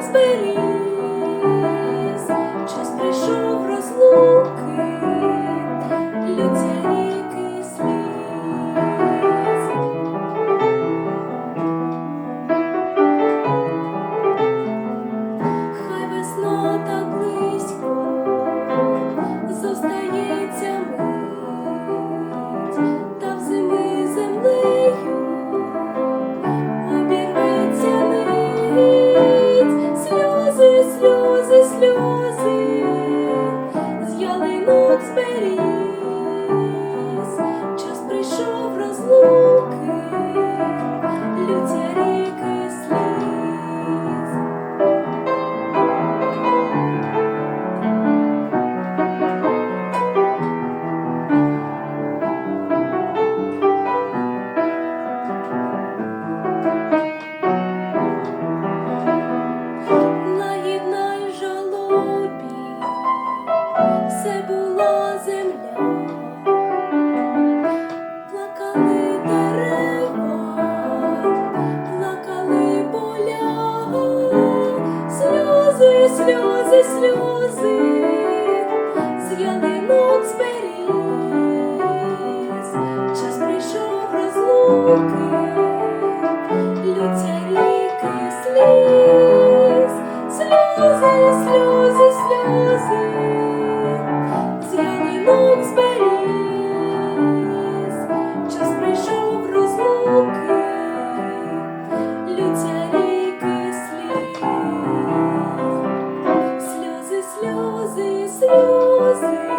God's. Бог зберіг, час прийшов розлуки, людя ріки сліз. Лагідна й жалобі палала земля, плакали дерева, плакали поля, сльози, сльози, сльози, з ялинок зберіс, час прийшов розлуки, лються ріки сліз, сльози, сльози, сльози. luzes, luzes.